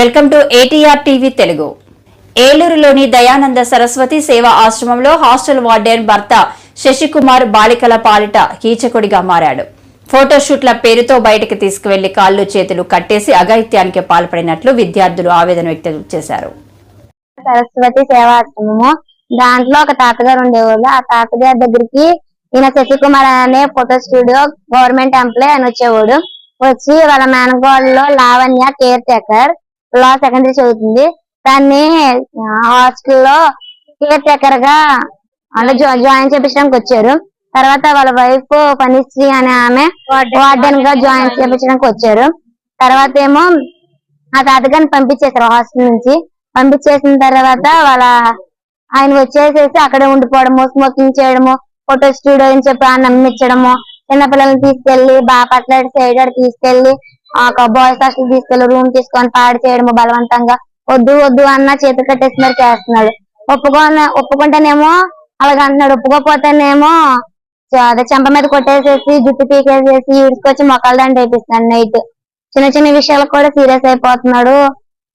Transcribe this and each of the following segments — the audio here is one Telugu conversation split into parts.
Welcome to ATR TV Telugu. ఏలూరులోని Dayananda Saraswati సేవా ఆశ్రమంలో హాస్టల్ వార్డెన్ భర్త శశికుమార్ బాలికల పాలిట కీచకుడిగా మారాడు. ఫోటోషూట్ల పేరుతో బయటకు తీసుకువెళ్ళి కాళ్ళు చేతులు కట్టేసి అఘాయిత్యానికి పాల్పడినట్లు విద్యార్థులు ఆవేదన వ్యక్తం చేశారు. సరస్వతి సేవాశ్రమము దాంట్లో ఒక తాతగారు ఉండేవాళ్ళు. ఆ తాతగారి దగ్గరికి ఈయన శశికుమార్ అనే ఫోటో స్టూడియో గవర్నమెంట్ ఎంప్లాయ్ అని వచ్చేవాడు. వచ్చి వాళ్ళ మేనగోడలో లావణ్య కేర్ టేకర్ లా సెకండరీ చదువుతుంది. దాన్ని హాస్టల్లో కేర్ టేకర్గా అంటే జాయిన్ చేపించడానికి వచ్చారు. తర్వాత వాళ్ళ వైఫ్ పనిశ్రీ అనే ఆమె వార్డెన్గా జాయిన్ చేపించడానికి వచ్చారు. తర్వాత ఏమో ఆ తాతగారిని పంపించేశారు హాస్టల్ నుంచి. పంపించేసిన తర్వాత వాళ్ళ ఆయన వచ్చేసేసి అక్కడే ఉండిపోవడము స్మోకింగ్ చేయడము ఫోటో స్టూడియో అని చెప్పి ఆయన నమ్మించడము చిన్నపిల్లల్ని తీసుకెళ్ళి బాపట్ల సైడ్ అటు తీసుకెళ్ళి ఆ బాయ్స్ హాస్టల్ తీసుకెళ్ళి రూమ్ తీసుకొని పాడు చేయడము బలవంతంగా. వద్దు వద్దు అన్న చేతి కట్టేసి మరి చేస్తున్నాడు. ఒప్పుకో ఒప్పుకుంటేనేమో అలాగ అంటున్నాడు. ఒప్పుకోపోతేనేమో అదే చెంప మీద కొట్టేసేసి జుట్టు పీకేసేసి ఈడ్చుకొచ్చి మొక్కలు దాన్ని రేపిస్తున్నాడు నైట్. చిన్న చిన్న విషయాలకు కూడా సీరియస్ అయిపోతున్నాడు.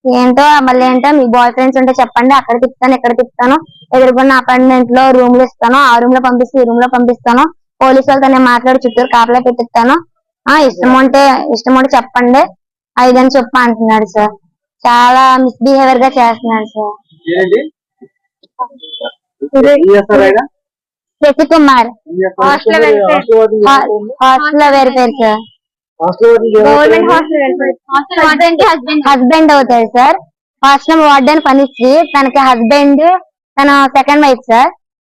ఏంటో మళ్ళీ ఏంటో మీ బాయ్ ఫ్రెండ్స్ ఉంటే చెప్పండి. అక్కడ తిప్పుతాను ఇక్కడ తిప్పుతాను ఎదుర్కొన్న అపార్ట్మెంట్లో రూమ్లు ఇస్తాను. ఆ రూమ్లో పంపిస్తే ఈ రూమ్లో పంపిస్తాను. పోలీసు వాళ్ళతో నేను మాట్లాడి చుట్టూరు కాపలా పెట్టిస్తాను. ఆ ఇష్టం ఉంటే ఇష్టం ఉంటే చెప్పండి ఐదని చెప్పు అంటున్నాడు సార్. చాలా మిస్బిహేవియర్గా చేస్తున్నాడు sir. Shashi Kumar? Hostel hostel warden చేస్తారు. హాస్టల్లో వేరు పేరు సార్. హాస్టల్ వార్డెన్ చేస్తారు. హస్బెండ్ అవుతాడు సార్. హాస్టల్ వార్డెన్ పనిచ్చి తనకి హస్బెండ్ తన second wife sir.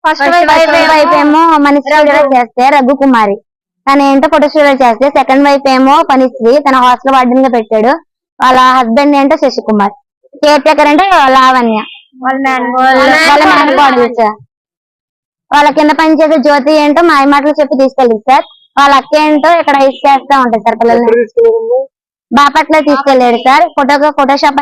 First wife ఏమో మనిషి చేస్తే రఘు కుమారి తన ఏంటో ఫోటో స్టూడియో చేస్తే సెకండ్ వైఫ్ ఏమో పనిశ్రీ తన హాస్టల్ వార్డెన్గా పెట్టాడు. వాళ్ళ హస్బెండ్ ఏంటో శశి కుమార్ కేర్ టేకర్ అంటే లావణ్య. వాళ్ళ మేనకోడలు సార్ వాళ్ళ కింద పనిచేసే జ్యోతి ఏంటో మాయ మాటలు చెప్పి తీసుకెళ్ళింది సార్. వాళ్ళ అక్క ఏంటో ఇక్కడ ఇచ్చేస్తా ఉంటాయి సార్ పిల్లల్ని. తీసుకెళ్ళారమ్మా? బాపట్ల తీసుకెళ్ళాడు సార్. ఫోటోగా ఫోటోషాప్